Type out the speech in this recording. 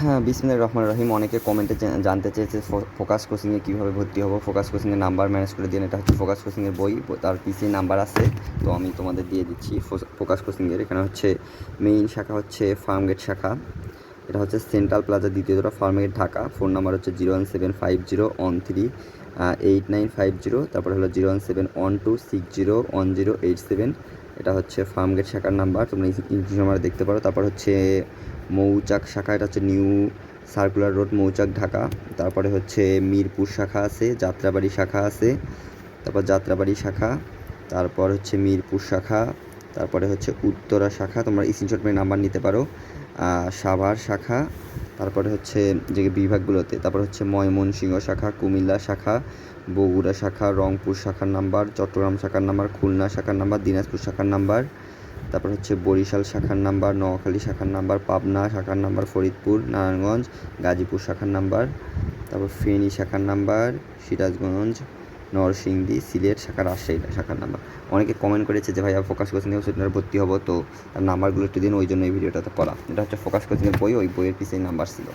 হ্যাঁ বিসমিল্লাহির রহমান রহিম। অনেকে কমেন্টে জানতে চেয়েছে ফোকাস কোচিংয়ে কীভাবে ভর্তি হব। ফোকাস কোচিংয়ের নাম্বার ম্যানেজ করে দিন এটা হচ্ছে ফোকাস কোচিংয়ের বই। তার পিসি নাম্বার আছে। তো আমি তোমাদের দিয়ে দিচ্ছি। ফোকাস কোচিংয়ের এখানে হচ্ছে মেইন শাখা হচ্ছে ফার্মগেট শাখা। এটা হচ্ছে সেন্ট্রাল প্লাজা দ্বিতীয় দোরা ফার্মগেট ঢাকা। ফোন নাম্বার হচ্ছে zero one seven five zero one three eight nine five zero তারপর হলো zero one seven one two six zero one zero eight seven এটা হচ্ছে ফার্মগেট শাখার নাম্বার তোমরা ইংলিশ নাম্বার দেখতে পারো। তারপর হচ্ছে মৌচাক শাখা, এটা হচ্ছে new circular road Mouchak Dhaka. তারপরে হচ্ছে মিরপুর শাখা আছে, যাত্রাবাড়ি শাখা আছে, তারপর যাত্রাবাড়ি শাখা, তারপর হচ্ছে মিরপুর শাখা, তারপরে হচ্ছে উত্তরা শাখা। তোমরা স্ক্রিনশট মেরে নাম্বার নিতে পারো। সাভার শাখা, তারপরে হচ্ছে যে বিভাগগুলোতে, তারপর হচ্ছে ময়মনসিংহ শাখা, কুমিল্লা শাখা, বগুড়া শাখা, রংপুর শাখার নাম্বার, চট্টগ্রাম শাখার নাম্বার, খুলনা শাখার নাম্বার, দিনাজপুর শাখার নাম্বার, তারপর হচ্ছে বরিশাল শাখার নাম্বার, নোয়াখালী শাখার নাম্বার, পাবনা শাখার নাম্বার, ফরিদপুর, নারায়ণগঞ্জ, গাজীপুর শাখার নাম্বার, তারপর ফেনী শাখার নাম্বার, সিরাজগঞ্জ নরসিংদী সিলেট শাখা, রাজশাহী শাখার নাম্বার অনেকে কমেন্ট করেছে যে, ভাইয়া ফোকাস কোচিংয়ে সেটার ভর্তি হব। তো তার নাম্বারগুলো একটু দিন, ওই জন্য এই ভিডিওটাতে করা এটা হচ্ছে ফোকাস কোচিংয়ের বই, ওই বইয়ের পিছিয়ে নাম্বার ছিল।